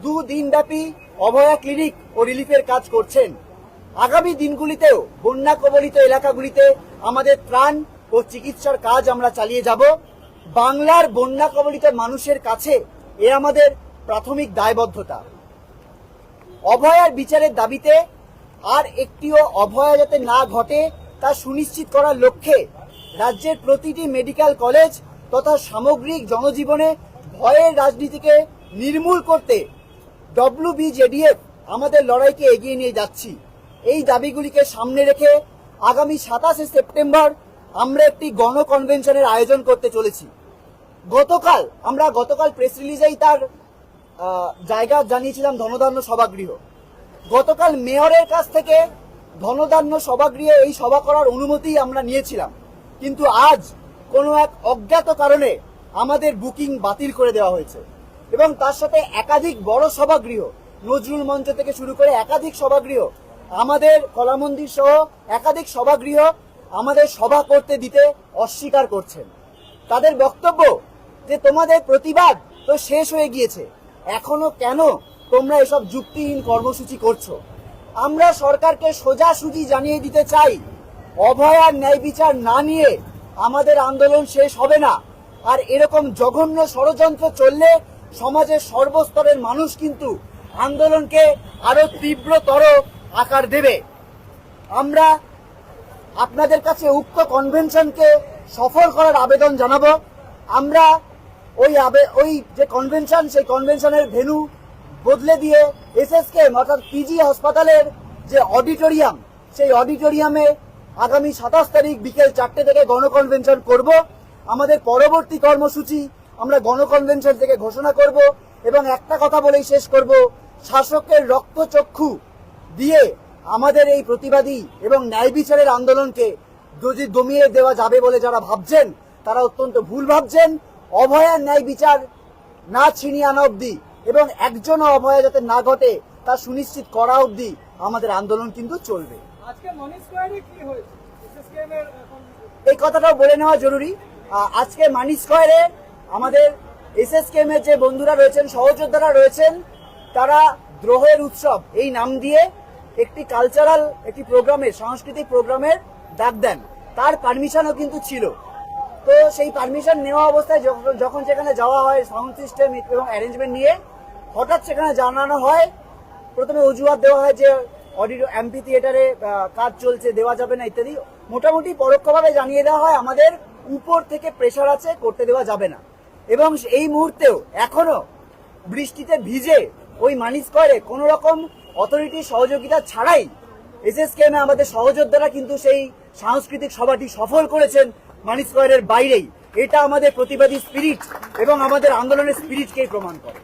দুদিন ব্যাপী অভয়া ক্লিনিক ও রিলিফের কাজ করছেন। আগামী দিনগুলিতেও বন্যা কবলিত এলাকাগুলিতে আমাদের ত্রাণ ও চিকিৎসার কাজ আমরা চালিয়ে যাব। বাংলার বন্যা কবলিত মানুষের কাছে এ আমাদের প্রাথমিক দায়বদ্ধতা। অভয়ার বিচারের দাবিতে আর একটিও অভয়া যাতে না ঘটে তা সুনিশ্চিত করার লক্ষ্যে রাজ্যের প্রতিটি মেডিকেল কলেজ তথা সামগ্রিক জনজীবনে ভয়ের রাজনীতিকে নির্মূল করতে ডব্লিউবিজেডিএফ আমাদের লড়াইকে এগিয়ে নিয়ে যাচ্ছি। এই দাবিগুলিকে সামনে রেখে আগামী সাতাশে সেপ্টেম্বর আমরা একটি গণকনভেনশনের আয়োজন করতে চলেছি। গতকাল, আমরা গতকাল প্রেস রিলিজেই তার জায়গা জানিয়েছিলাম ধনধান্য সভাগৃহ। গতকাল মেয়রের কাছ থেকে ধনধান্য সভাগৃহে এই সভা করার অনুমতি আমরা নিয়েছিলাম। কিন্তু আজ কোনো এক অজ্ঞাত কারণে আমাদের বুকিং বাতিল করে দেওয়া হয়েছে। এবং তার সাথে একাধিক বড় সভাগৃহ। নজরুল মঞ্চ থেকে শুরু করে একাধিক সভাগৃহ। আমাদের কলামন্দির সহ একাধিক সভাগৃহ আমাদের সভা করতে দিতে অস্বীকার করছেন। তাদের বক্তব্য যে তোমাদের প্রতিবাদ তো শেষ হয়ে গিয়েছে। এখনও কেন তোমরা এসব যুক্তিহীন কর্মসূচি করছ? আমরা সরকারকে সোজাসুজি জানিয়ে দিতে চাই, অভয় আর ন্যায় বিচার না নিয়ে আমাদের আন্দোলন শেষ হবে না। আর এরকম জঘন্য ষড়যন্ত্র চললে সমাজের সর্বস্তরের মানুষ কিন্তু আন্দোলনকে আরও তীব্রতর আকার দেবে। আমরা আপনাদের কাছে উক্ত কনভেনশনকে সফল করার আবেদন জানাব। আমরা ওই ওই যে কনভেনশন সেই কনভেনশনের ভেনু বদলে দিয়ে এসএসকে, অর্থাৎ পিজি হাসপাতালের যে অডিটোরিয়াম, সেই অডিটোরিয়ামে আগামী সাতাশ তারিখ বিকেল চারটে থেকে গণকনভেনশন করব। আমাদের পরবর্তী কর্মসূচি আমরা গণকনভেনশন থেকে ঘোষণা করব এবং একটা কথা বলেই শেষ করব শাসকের রক্তচক্ষু দিয়ে আমাদের এই প্রতিবাদী এবং ন্যায় বিচারের আন্দোলনকে যদি দমিয়ে দেওয়া যাবে বলে যারা ভাবছেন তারা অত্যন্ত ভুল ভাবছেন। অভয়ার ন্যায় বিচার না ছিনিয়ে আনা অব্দি এবং একজনও অভয়া যাতে না ঘটে তা সুনিশ্চিত করা অব্দি আমাদের আন্দোলন কিন্তু চলবে। এই কথাটাও বলে নেওয়া জরুরি। আজকে মানি স্কোয়ারে আমাদের এস এসএসকেএম এর যে বন্ধুরা রয়েছেন, সহযোদ্ধারা রয়েছেন, তারা দ্রোহের উৎসব, এই নাম দিয়ে একটি কালচারাল একটি প্রোগ্রামের সাংস্কৃতিক প্রোগ্রামের ডাক দেন। তার পারমিশনও কিন্তু ছিল। তো সেই পারমিশন নেওয়া অবস্থায় যখন সেখানে যাওয়া হয় সাউন্ড সিস্টেম এবং অ্যারেঞ্জমেন্ট নিয়ে, হঠাৎ সেখানে জানানো হয়, প্রথমে অজুহাত দেওয়া হয় যে অডিও এমপি থিয়েটারে কাজ চলছে, দেওয়া যাবে না ইত্যাদি। মোটামুটি পরোক্ষভাবে জানিয়ে দেওয়া হয়, আমাদের উপর থেকে প্রেশার আছে, করতে দেওয়া যাবে না। এবং এই মুহূর্তেও এখনও বৃষ্টিতে ভিজে ওই মানিস করে কোন রকম অথরিটির সহযোগিতা ছাড়াই এসএসকেএম আমাদের সহযোদ্ধারা কিন্তু সেই সাংস্কৃতিক সভাটি সফল করেছেন মানি স্কোয়ারের বাইরেই। এটা আমাদের প্রতিবাদী স্পিরিট এবং আমাদের আন্দোলনের স্পিরিটকেই প্রমাণ করে।